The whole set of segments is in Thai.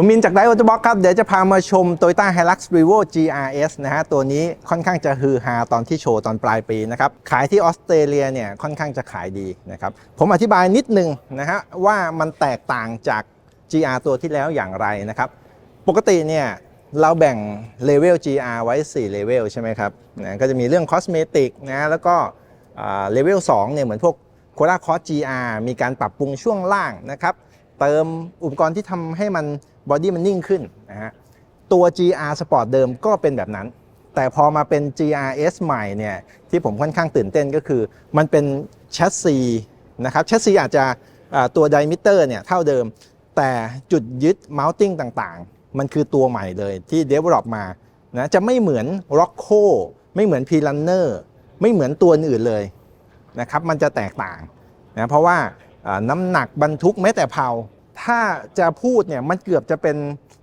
ผมมินจากไดโอ t บ็อกครับ เดี๋ยวจะพามาชม Toyota Hilux Revo GRS นะฮะ ตัวนี้ค่อนข้างจะฮือฮาตอนที่โชว์ตอนปลายปีนะครับ ขายที่ออสเตรเลียเนี่ยค่อนข้างจะขายดีนะครับ ผมอธิบายนิดนึงนะฮะ ว่ามันแตกต่างจาก GR ตัวที่แล้วอย่างไรนะครับ ปกติเนี่ยเราแบ่งเลเวล GR ไว้ 4 เลเวลใช่ไหมครับนะก็จะมีเรื่องคอสเมติกนะแล้วก็เลเวล2เนี่ยเหมือนพวกโคราคอส GR มีการปรับปรุงช่วงล่างนะครับ เติมอุปกรณ์ที่ทำให้มัน บอดี้มันนิ่งขึ้นนะฮะตัว GR Sport เดิมก็เป็นแบบนั้น แต่พอมาเป็น GRS ใหม่เนี่ยที่ผมค่อนข้างตื่นเต้นก็คือ มันเป็นแชสซีนะครับแชสซีอาจจะตัวไดมิเตอร์เนี่ยเท่าเดิม แต่จุดยึด mounting ต่างๆ มันคือตัวใหม่เลยที่ develop มานะจะไม่เหมือน Rocco ไม่เหมือน p l a n n e r ไม่เหมือนตัวอื่นเลยนะครับมันจะแตกต่างนะเพราะว่าน้ำหนักบรรทุกแม้แต่เพา ถ้าจะพูดเนี่ยมันเกือบจะเป็น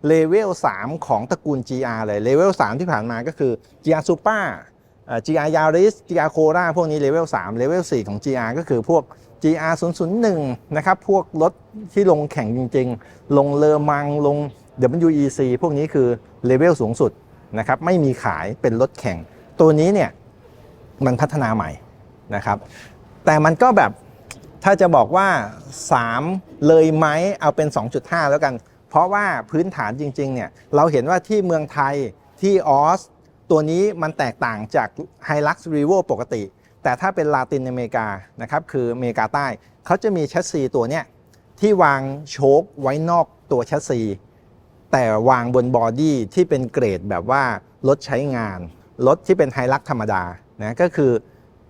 เลเวล 3 ของตระกูล GR เลยเลเวล 3 ที่ผ่านมาก็คือ GR Super อ่า GR Yaris GR Cora พวกนี้เลเวล 3 เลเวล 4 ของ GR ก็คือพวก GR 001 นะครับ พวกรถที่ลงแข่งจริงๆ ลงเลอมังลง WEC พวกนี้คือเลเวลสูงสุดนะครับ ไม่มีขายเป็นรถแข่ง ตัวนี้เนี่ยมันพัฒนาใหม่นะครับ แต่มันก็แบบถ้าจะบอกว่า 3 เลยไหมเอาเป็น 2.5 แล้วกัน เพราะว่าพื้นฐานจริงๆเนี่ยเราเห็นว่าที่เมืองไทยที่ออสตัวนี้มันแตกต่างจาก Hilux Revo ปกติ แต่ถ้าเป็นลาตินอเมริกานะครับคืออเมริกาใต้ เขาจะมีแชสซีตัวเนี้ยที่วางโชคไว้นอกตัวแชสซี แต่วางบนบอดี้ที่เป็นเกรดแบบว่ารถใช้งาน รถที่เป็นไฮลักธรรมดานะก็คือ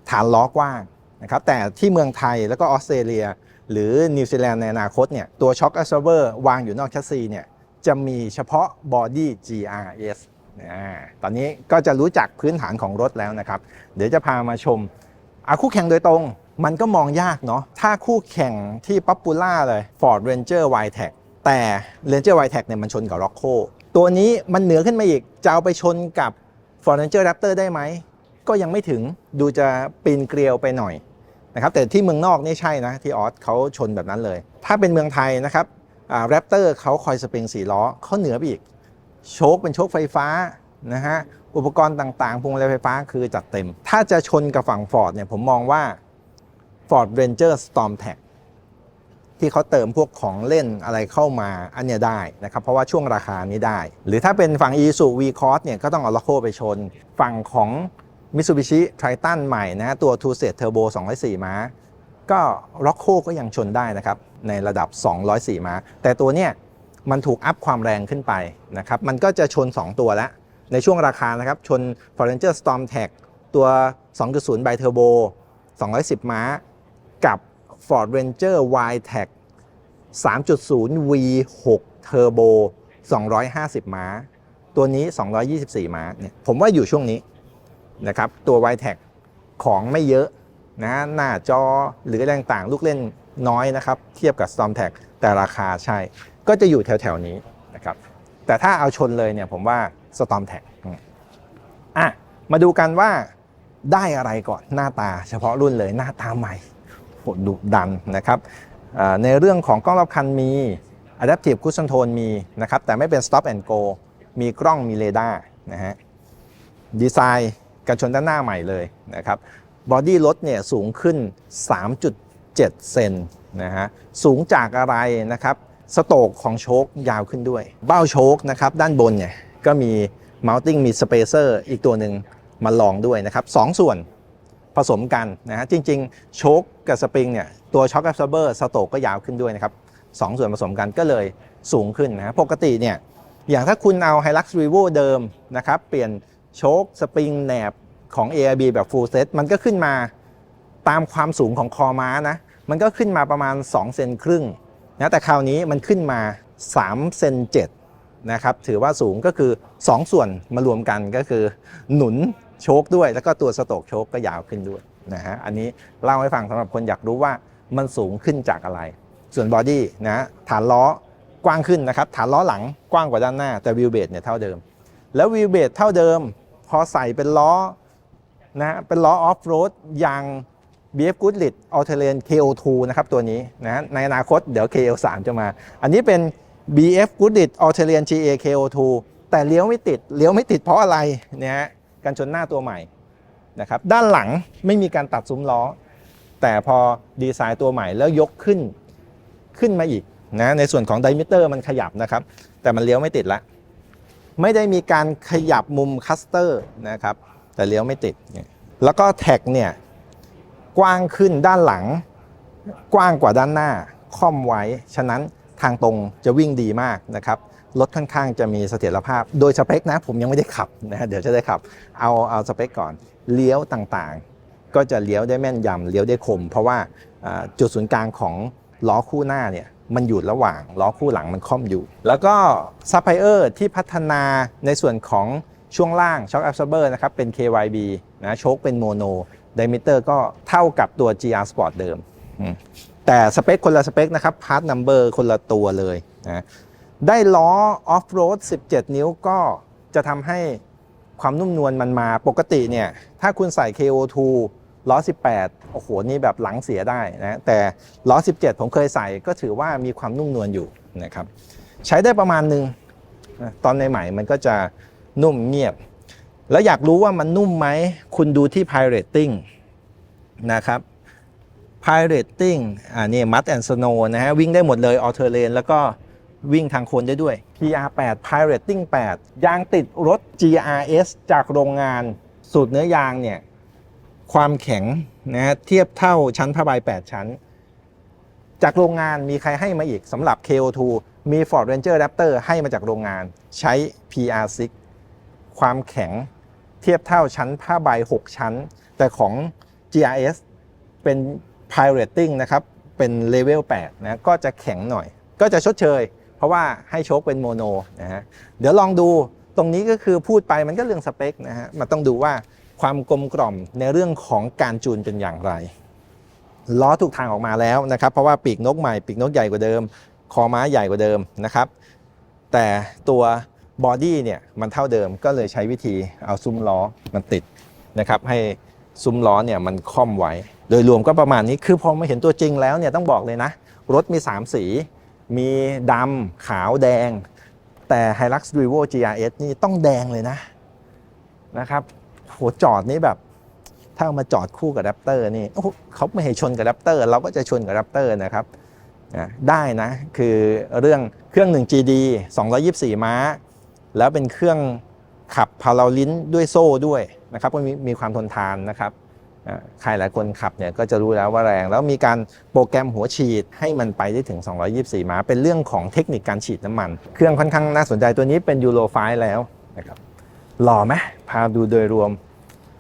ฐานล้อกว้างนะครับแต่ที่เมืองไทยแล้วก็ออสเตรเลีย หรือนิวซีแลนด์ในอนาคตเนี่ยตัวช็อค a อ s เ o อร์วางอยู่นอกแชสซีเนี่ยจะมีเฉพาะบอดี้ GRS ตอนนี้ก็จะรู้จักพื้นฐานของรถแล้วนะครับ เดี๋ยวจะพามาชมอาคู่แข่งโดยตรง มันก็มองยากเนาะถ้าคู่แข่งที่ป๊อปปูล่าเลย Ford Ranger y t e c แต่ Ranger y t e c เนี่ยมันชนกับ Rocco ตัวนี้มันเหนือขึ้นมาอีกจะเอาไปชนกับ Ford Ranger Raptor ได้ไหม ก็ยังไม่ถึงดูจะปีนเกลียวไปหน่อย นะครับแต่ที่เมืองนอกนี่ใช่นะที่ออสเขาชนแบบนั้นเลย ถ้าเป็นเมืองไทยนะครับแรปเตอร์เขาคอยสปริงสีล้อเขาเหนือไปอีก โชคเป็นโชคไฟฟ้านะฮะอุปกรณ์ต่างๆพวงมาลัยไฟฟ้าคือจัดเต็ม ถ้าจะชนกับฝั่ง Ford เนี่ยผมมองว่า Ford Ranger Storm t a c ที่เขาเติมพวกของเล่นอะไรเข้ามาอันเนี้ยได้นะครับ เพราะว่าช่วงราคานี้ได้ หรือถ้าเป็นฝั่ง Isuzu V-Cross เนี่ยก็ต้องเอา Loco ไปชน ฝั่งของ Mitsubishi Triton ใหม่นะตัว Two Set Turbo 204 ม้า ก็ Rocco ก็ยังชนได้นะครับ ในระดับ 204 ม้า แต่ตัวเนี้ยมันถูกอัพความแรงขึ้นไปนะครับ มันก็จะชน 2 ตัวแล้ว ในช่วงราคานะครับ ชน Ford Ranger Storm t a c ตัว 2.0 Bi Turbo 210 ม้า กับ Ford Ranger y t e c 3.0 V6 Turbo 250 ม้า ตัวนี้ 224 ม้าเนี่ย ผมว่าอยู่ช่วงนี้ นะครับตัว y t e c ของไม่เยอะนะหน้าจอหรืออะไรต่างๆ ลูกเล่นน้อยนะครับ เทียบกับ Storm t a c แต่ราคาใช่ ก็จะอยู่แถวๆนี้นะครับแต่ถ้าเอาชนเลยเนี่ยผมว่า Storm t a c อะมาดูกันว่าได้อะไรก่อนหน้าตาเฉพาะรุ่นเลยหน้าตาใหม่โหดุดันนะครับในเรื่องของกล้องรอบคันมี Adaptive Cruise Control มีนะครับแต่ไม่เป็น Stop and Go มีกล้องมีเรดาร์นะฮะดีไซน์ กันชนด้านหน้าใหม่เลยนะครับบอดี้รถเนี่ยสูงขึ้น 3.7 เซนนะฮะสูงจากอะไรนะครับสโตกของโชคยาวขึ้นด้วย เบ้าโชคนะครับด้านบนเนี่ยก็มี mounting มี spacer อีกตัวหนึ่งมาลองด้วยนะครับสองส่วนผสมกันนะฮะจริงๆ โชคกับสปริงเนี่ยตัวช็อคแอบซอร์เบอร์สโตกก็ยาวขึ้นด้วยนะครับสองส่วนผสมกันก็เลยสูงขึ้นนะฮะปกติเนี่ยอย่างถ้าคุณเอา Hilux Revo เดิมนะครับเปลี่ยน โชคสปริงแหนบของ ARB แบบ full set มันก็ขึ้นมาตามความสูงของคอม้านะ มันก็ขึ้นมาประมาณ 2 เซนครึ่งนะแต่คราวนี้มันขึ้นมา3เซน7นะครับถือว่าสูงก็คือ 2 ส่วนมารวมกันก็คือหนุนโชคด้วย แล้วก็ตัวสโตกโชคก็ยาวขึ้นด้วยนะฮะอันนี้เล่าให้ฟังสำหรับคนอยากรู้ว่ามันสูงขึ้นจากอะไร ส่วนบอดี้นะฐานล้อกว้างขึ้นนะครับฐานล้อหลังกว้างกว่าด้านหน้าแต่วิวเบสเนี่ยเท่าเดิม แล้ววิวเบสเท่าเดิม พอใส่เป็นล้อนะฮะเป็นล้อออฟโรดยาง BF Goodrich All Terrain KO2 นะครับตัวนี้นะฮะในอนาคตเดี๋ยว KL3 จะมา อันนี้เป็น BF Goodrich Australian GA KO2 แต่เลี้ยวไม่ติดเลี้ยวไม่ติดเพราะอะไรเนี่ยฮะกันชนหน้าตัวใหม่นะครับด้านหลังไม่มีการตัดซุ้มล้อ แต่พอดีไซน์ตัวใหม่แล้วยกขึ้นขึ้นมาอีกนะในส่วนของไดมิเตอร์มันขยับนะครับ แต่มันเลี้ยวไม่ติดละ ไม่ได้มีการขยับมุมคัสเตอร์นะครับแต่เลี้ยวไม่ติด แล้วก็แท็กเนี่ยกว้างขึ้นด้านหลัง กว้างกว่าด้านหน้าค่อมไว้ ฉะนั้นทางตรงจะวิ่งดีมากนะครับรถค่อนข้างจะมีเสถียรภาพ โดยสเปคนะผมยังไม่ได้ขับนะเดี๋ยวจะได้ขับ เอาเอาสเปคก่อนเลี้ยวต่างๆ ก็จะเลี้ยวได้แม่นยำเลี้ยวได้คม เพราะว่าจุดศูนย์กลางของล้อคู่หน้าเนี่ย มันอยู่ระหว่างล้อคู่หลังมันค่อมอยู่ แล้วก็ซัพพลายเออร์ที่พัฒนาในส่วนของช่วงล่างช็อคแอบซอร์เบอร์นะครับเป็น KYB นะโชคเป็นโมโนไดมิเตอร์ก็เท่ากับตัว GR Sport เดิมอืมแต่สเปคคนละสเปคนะครับพาร์ทนัมเบอร์คนละตัวเลยนะได้ล้อออฟโรด17 นิ้วก็จะทำให้ความนุ่มนวลมันมาปกติเนี่ยถ้าคุณใส่ KO2 ล้อ 18 โอ้โห นี่แบบหลังเสียได้นะ แต่ล้อ 17 ผมเคยใส่ก็ถือว่ามีความนุ่มนวลอยู่นะครับ ใช้ได้ประมาณหนึ่งตอนในใหม่มันก็จะนุ่มเงียบ แล้วอยากรู้ว่ามันนุ่มไหม คุณดูที่ Pirating นะครับ Pirating อ่านี่ Mud and Snow นนะฮะ วิ่งได้หมดเลย All Terrain แล้วก็วิ่งทางโคนได้ด้วย PR8 Pirating 8 ยางติดรถ GRS จากโรงงาน สูตรเนื้อยางเนี่ย ความแข็งนะเทียบเท่าชั้นผ้าใบ8 ชั้น จากโรงงานมีใครให้มาอีกสำหรับ KO2 มี Ford Ranger Raptor ให้มาจากโรงงานใช้ PR6 ความแข็งเทียบเท่าชั้นผ้าใบ 6 ชั้น แต่ของ GRS เป็น Pirating นะครับ เป็นเลเวล8นะก็จะแข็งหน่อย ก็จะชดเชย เพราะว่าให้โชคเป็นโมโนนะฮะเดี๋ยวลองดูตรงนี้ก็คือพูดไปมันก็เรื่องสเปคนะฮะมันต้องดูว่า ความกลมกล่อมในเรื่องของการจูนเป็นอย่างไร ล้อถูกทางออกมาแล้วนะครับ เพราะว่าปีกนกใหม่ปีกนกใหญ่กว่าเดิม คอม้าใหญ่กว่าเดิมนะครับ แต่ตัวบอดี้เนี่ยมันเท่าเดิมก็เลยใช้วิธีเอาซุ้มล้อมันติดนะครับ ให้ซุ้มล้อเนี่ยมันค่อมไว้ โดยรวมก็ประมาณนี้คือพอมาเห็นตัวจริงแล้วเนี่ยต้องบอกเลยนะ รถมี 3 สี มีดำขาวแดง แต่ Hilux Revo GRS นี่ต้องแดงเลยนะนะครับ โหจอดนี่แบบ ถ้ามาจอดคู่กับแรปเตอร์นี่เขาไม่ให้ชนกับแรปเตอร์เราก็จะชนกับแรปเตอร์นะครับได้นะคือเรื่องเครื่อง 1 GD 224 ม้า แล้วเป็นเครื่องขับพาราลิ้นด้วยโซ่ด้วยนะครับก็มีมีความทนทานนะครับใครหลายคนขับเนี่ยก็จะรู้แล้วว่าแรง แล้วมีการโปรแกรมหัวฉีดให้มันไปได้ถึง 224 ม้า เป็นเรื่องของเทคนิคการฉีดน้ำมัน เครื่องค่อนข้างน่าสนใจตัวนี้เป็นยูโรไฟแล้วนะครับ หล่อไหมพาดูโดยรวม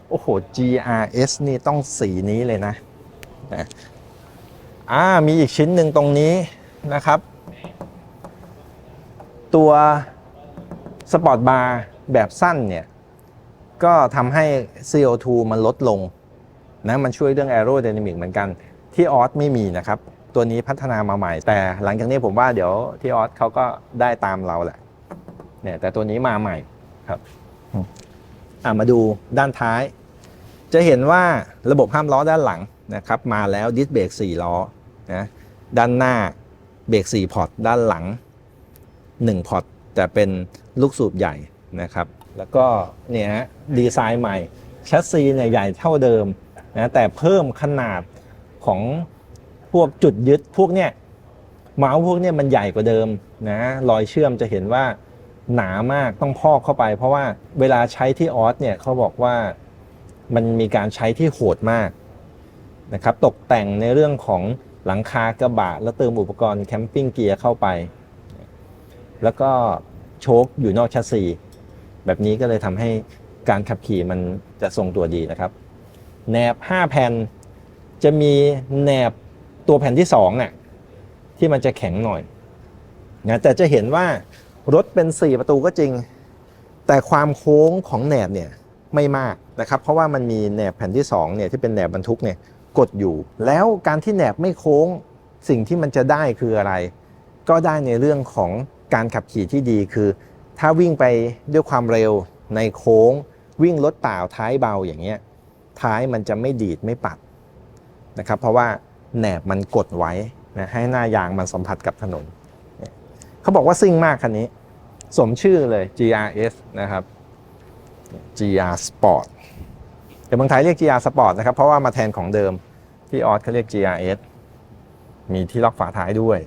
โอ้โห GRS นี่ต้องสีนี้เลยนะอ่ามีอีกชิ้นหนึ่งตรงนี้นะครับ ตัวสปอร์ตบาร์แบบสั้นเนี่ย ก็ทำให้ CO2 มันลดลงนะมันช่วยเรื่อง aerodynamic เหมือนกัน ที่ออสไม่มีนะครับ ตัวนี้พัฒนามาใหม่ แต่หลังจากนี้ผมว่าเดี๋ยวที่ออสเขาก็ได้ตามเราแหละเนี่ยแต่ตัวนี้มาใหม่ครับ มาดูด้านท้าย จะเห็นว่าระบบห้ามล้อด้านหลังนะครับมาแล้วดิสเบรก4ล้อนะด้านหน้าเบรก4พอร์ตด้านหลัง 1พอร์ตแต่เป็นลูกสูบใหญ่นะครับ แล้วก็เนี่ยดีไซน์ใหม่แชสซีเนี่ยใหญ่เท่าเดิมนะแต่เพิ่มขนาดของพวกจุดยึดพวกเนี่ยเมาส์พวกเนี่ยมันใหญ่กว่าเดิมนะรอยเชื่อมจะเห็นว่า หนามากต้องพอกเข้าไป เพราะว่าเวลาใช้ที่ออสเนี่ยเขาบอกว่ามันมีการใช้ที่โหดมากนะครับตกแต่งในเรื่องของหลังคากระบะ แล้วเติมอุปกรณ์แคมปิ้งเกียร์เข้าไป แล้วก็โชคอยู่นอกแชสซีแบบนี้ก็เลยทำให้การขับขี่มันจะทรงตัวดีนะครับแหนบ 5 แผ่น จะมีแหนบตัวแผ่นที่2น่ะที่มันจะแข็งหน่อยนะแต่จะเห็นว่า รถเป็น 4 ประตูก็จริง แต่ความโค้งของแหนบเนี่ยไม่มากนะครับ เพราะว่ามันมีแหนบแผ่นที่2เนี่ยที่เป็นแหนบบรรทุกเนี่ยกดอยู่ แล้วการที่แหนบไม่โค้งสิ่งที่มันจะได้คืออะไร ก็ได้ในเรื่องของการขับขี่ที่ดีคือ ถ้าวิ่งไปด้วยความเร็วในโค้ง วิ่งรถเปล่าท้ายเบาอย่างเงี้ยท้ายมันจะไม่ดีดไม่ปัดนะครับ เพราะว่าแหนบมันกดไว้นะให้หน้ายางมันสัมผัสกับถนน เขาบอกว่าซิ่งมากคันนี้ สมชื่อเลย GRS นะครับ GR Sport แต่เมืองไทยเรียก GR Sport นะครับ เพราะว่ามาแทนของเดิมที่ออสเขาเรียก GRS มีที่ล็อกฝาท้ายด้วย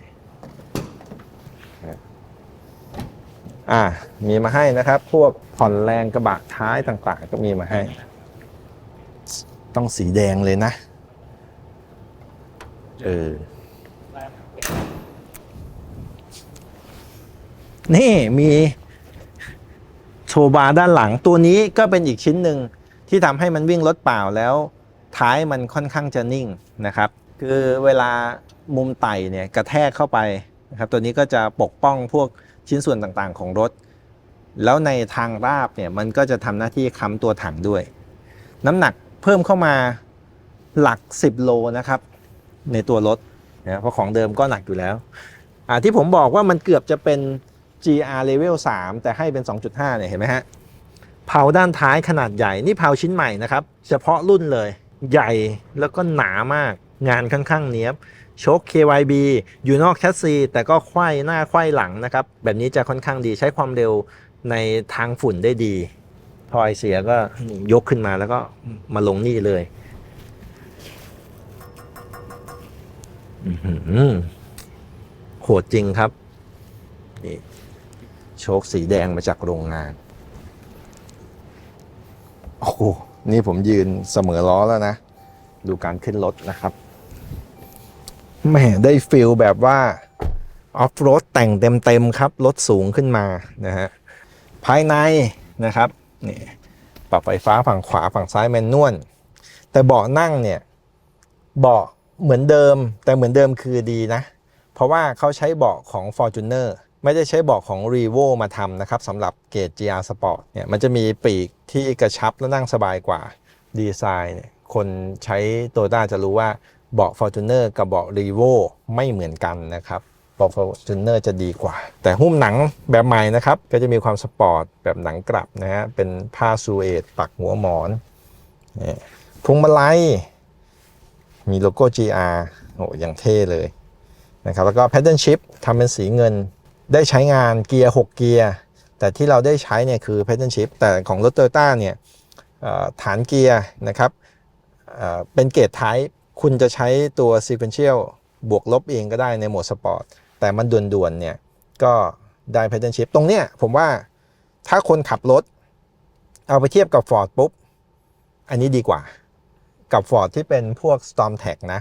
อ่า มีมาให้นะครับ พวกผ่อนแรงกระบะท้ายต่างๆ ก็มีมาให้ ต้องสีแดงเลยนะ เออ นี่มีโชว์บาร์ด้านหลังตัวนี้ก็เป็นอีกชิ้นหนึ่งที่ทำให้มันวิ่งรถเปล่าแล้ว ท้ายมันค่อนข้างจะนิ่งนะครับ คือเวลามุมไต่เนี่ยกระแทกเข้าไปนะครับตัวนี้ก็จะปกป้องพวกชิ้นส่วนต่างๆ ของรถ แล้วในทางราบเนี่ยมันก็จะทำหน้าที่ค้ำตัวถังด้วย น้ำหนักเพิ่มเข้ามาหลัก 10 โลนะครับ ในตัวรถนะเพราะของเดิมก็หนักอยู่แล้วอ่าที่ผมบอกว่ามันเกือบจะเป็น GR Level 3 แต่ให้เป็น 2.5 เนี่ยเห็นไหมฮะเผาด้านท้ายขนาดใหญ่ นี่เผาชิ้นใหม่นะครับ เฉพาะรุ่นเลย ใหญ่แล้วก็หนามาก งานค่อนข้างเนี้ยบโชค KYB อยู่นอกแชสซี แต่ก็ไขว้หน้าไขว้หลังนะครับ แบบนี้จะค่อนข้างดีใช้ความเร็วในทางฝุ่นได้ดีพอไอเสียก็ยกขึ้นมาแล้วก็มาลงนี่เลยหือโหดจริงครับนี่ โชคสีแดงมาจากโรงงาน โอ้โห นี่ผมยืนเสมอล้อแล้วนะ ดูการขึ้นรถนะครับแหม่ได้ฟิลแบบว่า ออฟโรดแต่งเต็มๆครับ รถสูงขึ้นมานะฮะ ภายในนะครับนี่ปรับไฟฟ้าฝั่งขวาฝั่งซ้ายแมนนวลแต่เบาะนั่งเนี่ยเบาะเหมือนเดิมแต่เหมือนเดิมคือดีนะ เพราะว่าเขาใช้เบาะของ Fortuner ไม่ได้ใช้เบาะของ r e v o มาทำนะครับสำหรับเกรด GR Sport เนี่ยมันจะมีปีกที่กระชับและนั่งสบายกว่าดีไซน์เนี่ยคนใช้โตต้าจะรู้ว่าเบาะ Fortuner กับเบาะ r e v o ไม่เหมือนกันนะครับเบาะ Fortuner จะดีกว่า แต่หุ้มหนังแบบใหม่นะครับ ก็จะมีความสปอร์ตแบบหนังกลับนะฮะเป็นผ้าซูเอตปักหัวหมอนเนี่ยพวงมาลัยมีโลโก้ GR โอ้อย่างเท่เลยนะครับแล้วก็ paddle shift ทำเป็นสีเงิน ได้ใช้งานเกียร์ 6 เกียร์ แต่ที่เราได้ใช้เนี่ยคือ paddle shift แต่ของรถ Toyota เนี่ยฐานเกียร์นะครับเป็นเกรดท้ายคุณจะใช้ตัว sequential บวกลบเองก็ได้ในโหมดสปอร์ตแต่มันด่วนๆเนี่ยก็ได้ paddle shift ตรงเนี้ยผมว่าถ้าคนขับรถ เอาไปเทียบกับ Ford ปุ๊บ อันนี้ดีกว่า กับ Ford ที่เป็นพวก Storm Tech นะ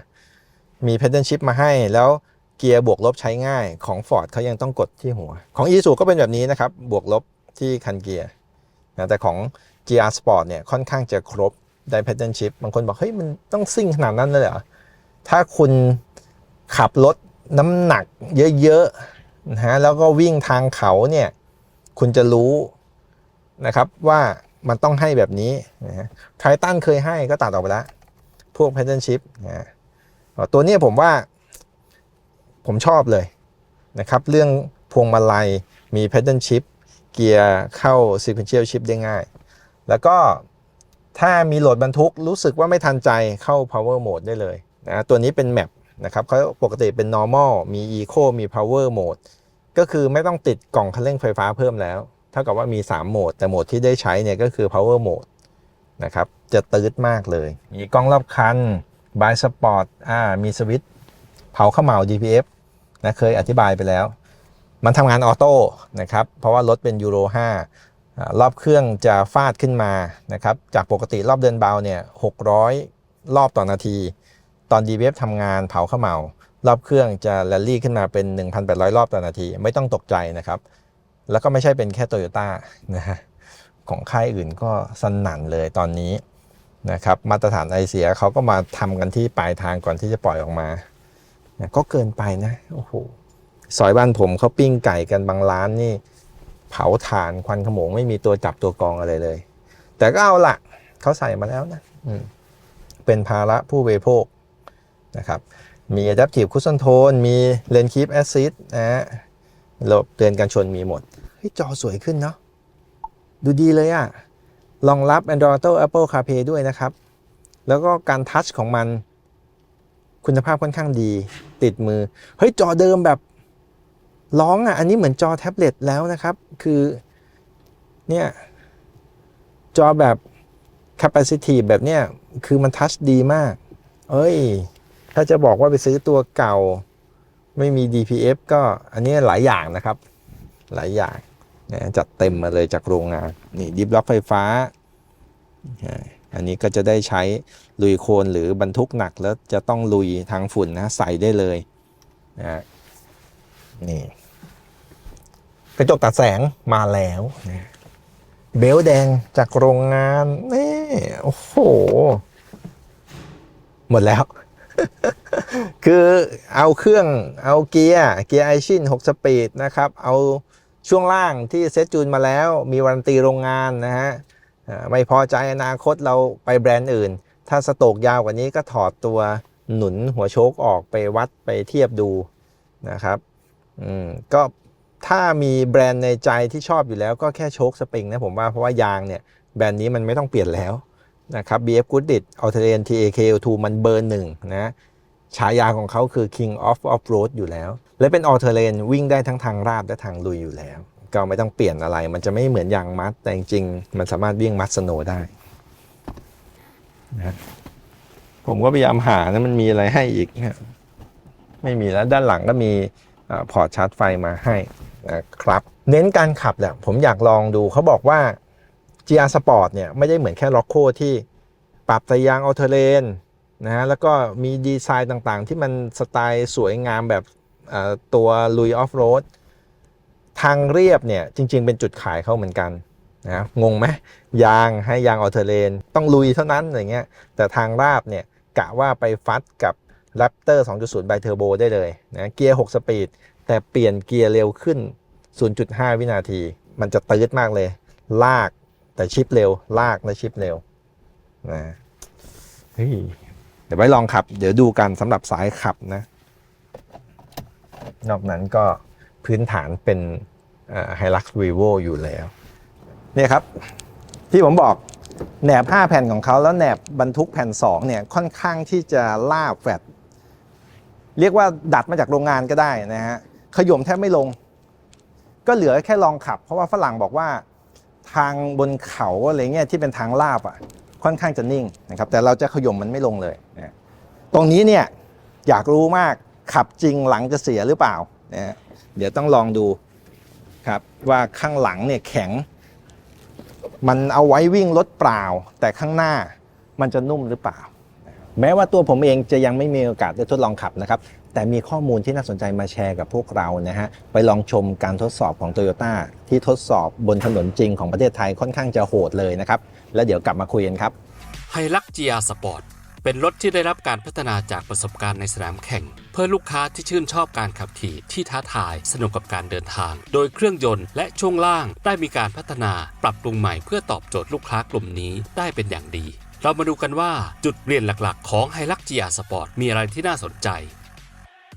มี pedal shift มาให้แล้ว เกียร์บวกลบใช้ง่ายของ Ford เขายังต้องกดที่หัว ของ i s u ก็เป็นแบบนี้นะครับ บวกลบที่คันเกียร์นะแต่ของ GR Sport เนี่ยค่อนข้างจะครบได้ pedal shift บางคนบอกเฮ้ยมันต้องซิ่งขนาดนั้นเลยเหรอ ถ้าคุณขับรถน้ำหนักเยอะๆนะฮะแล้วก็วิ่งทางเขาเนี่ยคุณจะรู้นะครับว่ามันต้องให้แบบนี้นะฮะไททันเคยให้ก็ตัดออกไปแล้ว พวก pedal shift นะตัวนี้ผมว่า ผมชอบเลยนะครับ เรื่องพวงมาลัยมี pedal shift เกียร์เข้า sequential shift ได้ง่าย แล้วก็ถ้ามีโหลดบรรทุกรู้สึกว่าไม่ทันใจเข้า power mode ได้เลยนะตัวนี้เป็น map นะครับเขาปกติเป็น normal มี eco มี power mode ก็คือไม่ต้องติดกล่องคันเร่งไฟฟ้าเพิ่มแล้ว เท่ากับว่ามี 3 โหมด แต่โหมดที่ได้ใช้เนี่ยก็คือ power mode นะครับ จะตืดมากเลย มีกล้องรอบคันบายสปอร์ตอ่า มีสวิตช์เผาข้าเหมา DPF นะเคยอธิบายไปแล้ว มันทำงานออโต้นะครับ เพราะว่ารถเป็นยูโร5อ่ารอบเครื่องจะฟาดขึ้นมานะครับ จากปกติรอบเดินเบาเนี่ย600 รอบต่อนาที ตอน DPF ทำงานเผาข้าวเมารอบเครื่องจะแรลลี่ขึ้นมาเป็น 1,800 รอบต่อนาที ไม่ต้องตกใจนะครับ แล้วก็ไม่ใช่เป็นแค่โตโยต้านะฮะของค่ายอื่นก็สนั่นเลยตอนนี้นะครับ มาตรฐานไอเสียเขาก็มาทำกันที่ปลายทางก่อนที่จะปล่อยออกมา นี่ยก็เกินไปนะโอ้โหซอยบ้านผมเขาปิ้งไก่กันบางร้านนี่ เผาถ่านควันขโมงไม่มีตัวจับตัวกรองอะไรเลย แต่ก็เอาละเขาใส่มาแล้วนะอืมเป็นภาระผู้บริโภคนะครับ มี Adaptive Cruise Control มี Lane Keep Assist นะฮะระบบเตือนการชนมีหมดเฮ้ยจอสวยขึ้นเนาะดูดีเลยอะรองรับ Android Auto Apple CarPlay ด้วยนะครับ แล้วก็การทัชของมัน คุณภาพค่อนข้างดีติดมือ เฮ้ย จอเดิมแบบร้องอะ อันนี้เหมือนจอแท็บเล็ตแล้วนะครับ คือ เนี่ย จอแบบ capacitive แบบเนี้ยคือมันทัชดีมาก เอ้ย ถ้าจะบอกว่าไปซื้อตัวเก่า ไม่มี DPF ก็อันนี้หลายอย่างนะครับ หลายอย่างจัดเต็มมาเลยจากโรงงาน นี่ดิฟล็อกไฟฟ้า อันนี้ก็จะได้ใช้ลุยโคลนหรือบรรทุกหนักแล้วจะต้องลุยทางฝุ่นนะใส่ได้เลยนะนี่กระจกตัดแสงมาแล้วนะเบลต์แดงจากโรงงานนี่โอ้โห หมดแล้ว คือเอาเครื่องเอาเกียร์เกียร์ไอชิน6สปีดนะครับ เอาช่วงล่างที่เซตจูนมาแล้วมีวันตีโรงงานนะฮะ ไม่พอใจอนาคตเราไปแบรนด์อื่น ถ้าสโตกยาวกว่านี้ก็ถอดตัวหนุนหัวโชคออกไปวัดไปเทียบดูนะครับอืมก็ถ้ามีแบรนด์ในใจที่ชอบอยู่แล้วก็แค่โชคสปริงนะผมว่าเพราะว่ายางเนี่ยแบรนด์นี้มันไม่ต้องเปลี่ยนแล้วนะครับ BF Goodrich a l t e r a n TAKL2 มันเบอร์หนึ่งนะฉายาของเขาคือ King of Off Road อยู่แล้ว และเป็น All Terrain วิ่งได้ทั้งทางราบและทางลุยอยู่แล้ว ก็ไม่ต้องเปลี่ยนอะไร มันจะไม่เหมือนยางมัด แต่จริงๆ มันสามารถวิ่งมัดสโนได้นะผมก็พยายามหานะมันมีอะไรให้อีกนะไม่มีแล้วด้านหลังก็มีอพอร์ตชาร์จไฟมาให้นะครับ เน้นการขับแหละผมอยากลองดูเขาบอกว่า GR Sport เนี่ยไม่ได้เหมือนแค่ล็อกโคที่ปรับแต่ยางออเทเลนนะฮะแล้วก็มีดีไซน์ต่างๆ ที่มันสไตล์สวยงามแบบตัวลุยออฟโรด ทางเรียบเนี่ยจริง ๆ เป็นจุดขายเขาเหมือนกันนะงงไหมยางให้ยางออเทเลน ต้องลุยเท่านั้นอย่างเงี้ยแต่ทางราบเนี่ยกะว่าไปฟัดกับ Raptor 2.0 by Turbo ได้เลยนะเกียร์ 6 สปีด แต่เปลี่ยนเกียร์เร็วขึ้น 0.5 วินาที มันจะตืดมากเลย ลากแต่ชิปเร็ว ลากและชิปเร็วนะเฮ้ยเดี๋ยวไว้ลองขับ เดี๋ยวดูกันสำหรับสายขับนะ นอกนั้นก็พื้นฐานเป็น ไฮลักซ์วีโวอยู่แล้วเนี่ยครับที่ผมบอกแหนบ 5 แผ่นของเขาแล้วแหนบบรรทุกแผ่น 2 เนี่ยค่อนข้างที่จะล่าแฟลตเรียกว่าดัดมาจากโรงงานก็ได้นะฮะขย่มแทบไม่ลง ก็เหลือแค่ลองขับ เพราะว่าฝรั่งบอกว่าทางบนเขาอะไรเงี้ยที่เป็นทางลาบอะค่อนข้างจะนิ่งนะครับแต่เราจะขย่มมันไม่ลงเลยนะตรงนี้เนี่ยอยากรู้มากขับจริงหลังจะเสียหรือเปล่านะฮะเดี๋ยวต้องลองดู ครับว่าข้างหลังเนี่ยแข็ง มันเอาไว้วิ่งรถเปล่า แต่ข้างหน้ามันจะนุ่มหรือเปล่า แม้ว่าตัวผมเองจะยังไม่มีโอกาสได้ทดลองขับนะครับ แต่มีข้อมูลที่น่าสนใจมาแชร์กับพวกเรานะฮะ ไปลองชมการทดสอบของ t o y ยต้ที่ทดสอบบนถนนจริงของประเทศไทยค่อนข้างจะโหดเลยนะครับ แล้วเดี๋ยวกลับมาคุยกันครับไฮลัก GR Sport เป็นรถที่ได้รับการพัฒนาจากประสบการณ์ในสนามแข่ง เพื่อลูกค้าที่ชื่นชอบการขับขี่ที่ท้าทายสนุกกับการเดินทาง โดยเครื่องยนต์และช่วงล่างได้มีการพัฒนาปรับปรุงใหม่เพื่อตอบโจทย์ลูกค้ากลุ่มนี้ได้เป็นอย่างดี เรามาดูกันว่าจุดเปลี่ยนหลักๆ ของไฮลัก GR Sport มีอะไรที่น่าสนใจ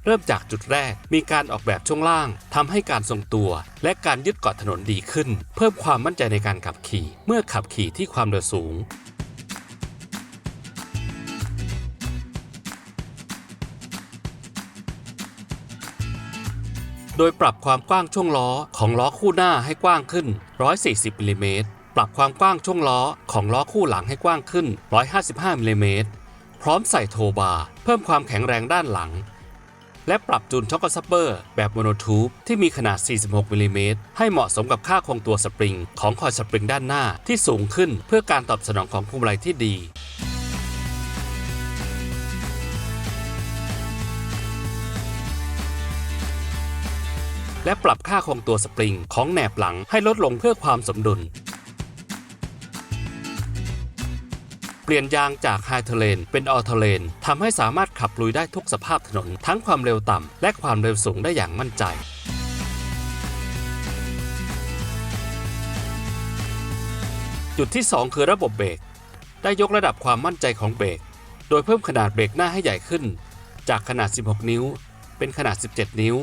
เริ่มจากจุดแรกมีการออกแบบช่วงล่างทำให้การทรงตัว และการยึดเกาะถนนดีขึ้น เพิ่มความมั่นใจในการขับขี่ เมื่อขับขี่ที่ความเร็วสูง โดยปรับความกว้างช่วงล้อของล้อคู่หน้าให้กว้างขึ้น 140มิลลิเมตร ปรับความกว้างช่วงล้อของล้อคู่หลังให้กว้างขึ้น 155มิลลิเมตร พร้อมใส่โทบาร์เพิ่มความแข็งแรงด้านหลัง และปรับจูนช็อคซัปเปอร์แบบโมโนทูบที่มีขนาด 46มิลลิเมตรให้เหมาะสมกับค่าคงตัวสปริง ของคอยสปริงด้านหน้าที่สูงขึ้นเพื่อการตอบสนองของพวงมาลัยที่ดี และปรับค่าคงตัวสปริงของแหนบหลังให้ลดลงเพื่อความสมดุล เปลี่ยนยางจากไฮเทเลนเป็นออเทเลนทำให้สามารถขับลุยได้ทุกสภาพถนน ทั้งความเร็วต่ำและความเร็วสูงได้อย่างมั่นใจจุดที่ 2 คือระบบเบรก ได้ยกระดับความมั่นใจของเบรก โดยเพิ่มขนาดเบรกหน้าให้ใหญ่ขึ้น จากขนาด 16 นิ้ว เป็นขนาด 17 นิ้ว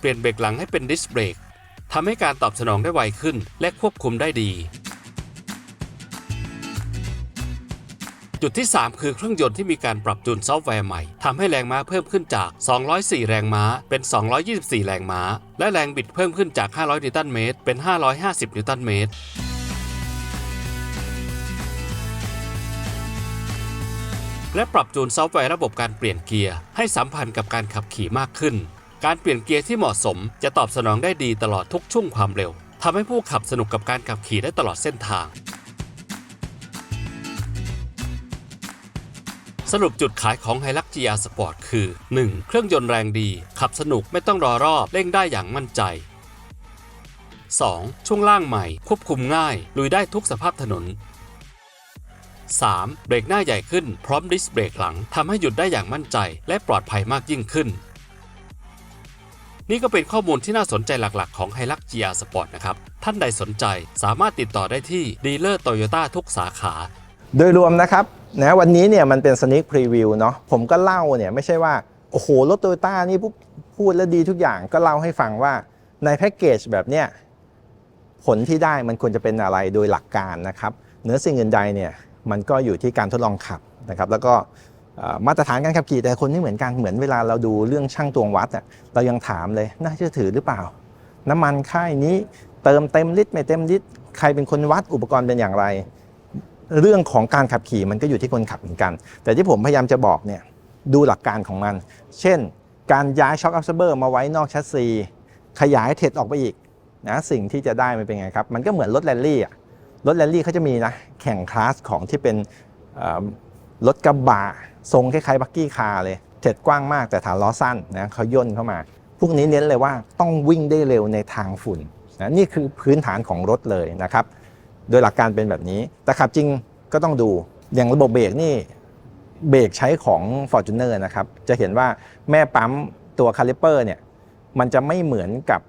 เปลี่ยนเบรกหลังให้เป็นดิสเบรกทำให้การตอบสนองได้ไวขึ้น และควบคุมได้ดี จุดที่ 3 คือเครื่องยนต์ที่มีการปรับจูนซอฟต์แวร์ใหม่ทำให้แรงม้าเพิ่มขึ้นจาก 204 แรงม้าเป็น 224 แรงม้า และแรงบิดเพิ่มขึ้นจาก 500 นิวตันเมตรเป็น 550 นิวตันเมตรและปรับจูนซอฟต์แวร์ระบบการเปลี่ยนเกียร์ให้สัมพันธ์กับการขับขี่มากขึ้น การเปลี่ยนเกียร์ที่เหมาะสม จะตอบสนองได้ดีตลอดทุกช่วงความเร็วทำให้ผู้ขับสนุกกับการขับขี่ได้ตลอดเส้นทาง สรุปจุดขายของ h i l u x GR Sport คือ 1. เครื่องยนต์แรงดี ขับสนุกไม่ต้องรอรอบเร่งได้อย่างมั่นใจ 2. ช่วงล่างใหม่ ควบคุมง่าย ลุยได้ทุกสภาพถนน 3. เบรกหน้าใหญ่ขึ้นพร้อมดิสเบรกหลังทำให้หยุดได้อย่างมั่นใจ และปลอดภัยมากยิ่งขึ้น นี่ก็เป็นข้อมูลที่น่าสนใจหลักๆ ของ h i l u x GR Sport นะครับ ท่านใดสนใจสามารถติดต่อได้ที่ดีลเลอร์โตโยต้าทุกสาขา โดยรวมนะครับนะวันนี้เนี่ยมันเป็นสนิ k พรีวิวเนาะผมก็เล่าเนี่ยไม่ใช่ว่า โอ้โห รถโตโยต้านี่ปุ๊บพูดแล้วดีทุกอย่างก็เล่าให้ฟังว่าในแพ็กเกจแบบเนี้ยผลที่ได้มันควรจะเป็นอะไรโดยหลักการนะครับเหนือสิ่งอื่นใดเนี่ยมันก็อยู่ที่การทดลองขับนะครับ แล้วก็ มาตรฐานการขับขี่แต่คนไม่เหมือนกันเหมือนเวลาเราดูเรื่องช่างตวงวัดอะเรายังถามเลยน่าเชื่อถือหรือเปล่า น้ำมันค่ายนี้เติมเต็มลิตรไม่เต็มลิตรใครเป็นคนวัดอุปกรณ์เป็นอย่างไร เรื่องของการขับขี่มันก็อยู่ที่คนขับเหมือนกัน แต่ที่ผมพยายามจะบอกเนี่ยดูหลักการของมัน เช่น การย้ายช็อคอัพเซอร์เบอร์มาไว้นอกแชสซีขยายเท็ดออกไปอีกนะสิ่งที่จะได้มันเป็นไงครับ มันก็เหมือนรถแรลลี่อะรถแรลลี่เขาจะมีนะแข่งคลาสของที่เป็นรถกระบะ ทรงคล้ายๆบักกี้คาร์เลยเท็ดกว้างมากแต่ฐานล้อสั้นนะเขาย่นเข้ามา พวกนี้เน้นเลยว่าต้องวิ่งได้เร็วในทางฝุ่นนะนี่คือพื้นฐานของรถเลยนะครับ โดยหลักการเป็นแบบนี้ แต่ขับจริงก็ต้องดูอย่างระบบเบรกนี่เบรกใช้ของ Fortuner นะครับ จะเห็นว่าแม่ปั๊มตัวคาลิเปอร์เนี่ยมันจะไม่เหมือนกับ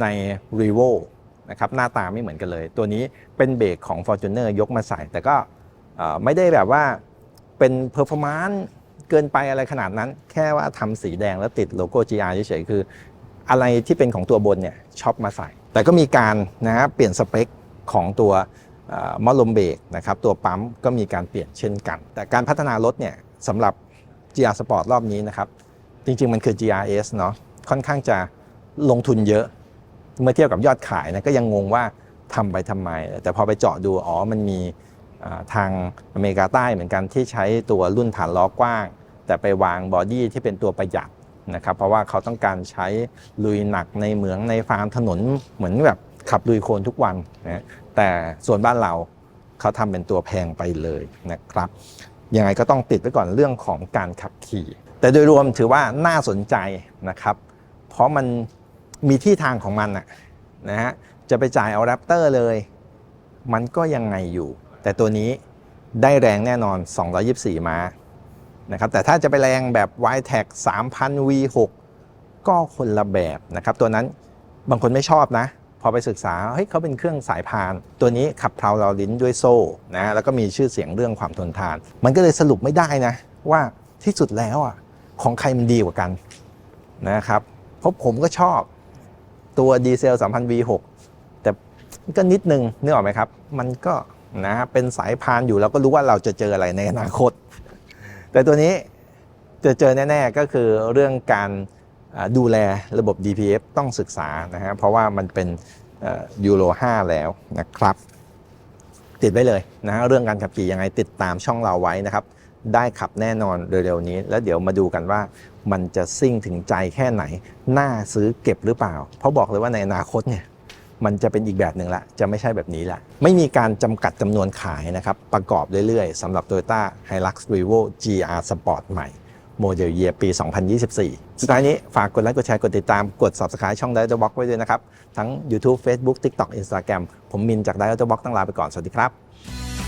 ใน r e v o นะครับหน้าตาไม่เหมือนกันเลย ตัวนี้เป็นเบรกของ Fortuner ยกมาใส่ แต่ก็ไม่ได้แบบว่า เป็น performance เกินไปอะไรขนาดนั้น แค่ว่าทำสีแดงแล้วติดโลโก้ GR เฉยๆคือ อะไรที่เป็นของตัวบนเนี่ยช็อปมาใส่ แต่ก็มีการนะฮะเปลี่ยนสเปคของตัวมอลลมเบรกนะครับตัวปั๊มก็มีการเปลี่ยนเช่นกัน แต่การพัฒนารถเนี่ยสำหรับ GR Sport รอบนี้นะครับ จริง ๆ มันคือ GRS เนาะค่อนข้างจะลงทุนเยอะ เมื่อเทียบกับยอดขายนะก็ยังงงว่าทำไปทำไม แต่พอไปเจาะดูอ๋อมันมี ทางอเมริกาใต้เหมือนกันที่ใช้ตัวรุ่นฐานล้อกว้าง แต่ไปวางบอดี้ที่เป็นตัวประหยัดนะครับเพราะว่าเขาต้องการใช้ลุยหนักในเหมืองในฟาร์มถนนเหมือนแบบขับลุยโคลนทุกวันนะแต่ส่วนบ้านเราเขาทำเป็นตัวแพงไปเลยนะครับยังไงก็ต้องติดไว้ก่อนเรื่องของการขับขี่ แต่โดยรวมถือว่าน่าสนใจนะครับ เพราะมันมีที่ทางของมันะนะฮะจะไปจ่ายเอาแรปเตอร์เลย มันก็ยังไงอยู่ แต่ตัวนี้ได้แรงแน่นอน 224 ม้านะครับแต่ถ้าจะไปแรงแบบ y t e c 3,000 V6 ก็คนละแบบนะครับตัวนั้นบางคนไม่ชอบนะ พอไปศึกษาเฮ้ยเขาเป็นเครื่องสายพาน ตัวนี้ขับเพลาเราลิ้นด้วยโซ่นะแล้วก็มีชื่อเสียงเรื่องความทนทาน มันก็เลยสรุปไม่ได้นะว่าที่สุดแล้วอะของใครมันดีกว่ากันนะครับเพราะผมก็ชอบตัวดีเซล3,000 V6 แต่ก็นิดนึงนึกออกไหมครับ มันก็ นะเป็นสายพานอยู่เราก็รู้ว่าเราจะเจออะไรในอนาคต แต่ตัวนี้จะเจอแน่ ๆ ก็คือเรื่องการดูแลระบบ DPF ต้องศึกษานะฮะเพราะว่ามันเป็นยูโร 5 แล้วนะครับ ติดไว้เลยนะฮะเรื่องการขับขี่ยังไงติดตามช่องเราไว้นะครับ ได้ขับแน่นอนเร็วๆนี้ แล้วเดี๋ยวมาดูกันว่ามันจะซิ่งถึงใจแค่ไหน น่าซื้อเก็บหรือเปล่า เพราะบอกเลยว่าในอนาคตเนี่ย มันจะเป็นอีกแบบหนึ่งละ จะไม่ใช่แบบนี้ละ ไม่มีการจำกัดจำนวนขายนะครับ ประกอบเรื่อยๆสำหรับ Toyota Hilux Revo GR Sport ใหม่ โมเดลเยียปี 2024 สุดท้ายนี้ฝากกดไลค์ กดแชร์ กดติดตาม กด Subscribe ช่อง d i a l Box ไว้ด้วยนะครับ ทั้ง YouTube Facebook TikTok Instagram ผมมินจาก d i a l Box ตั้งลาไปก่อน สวัสดีครับ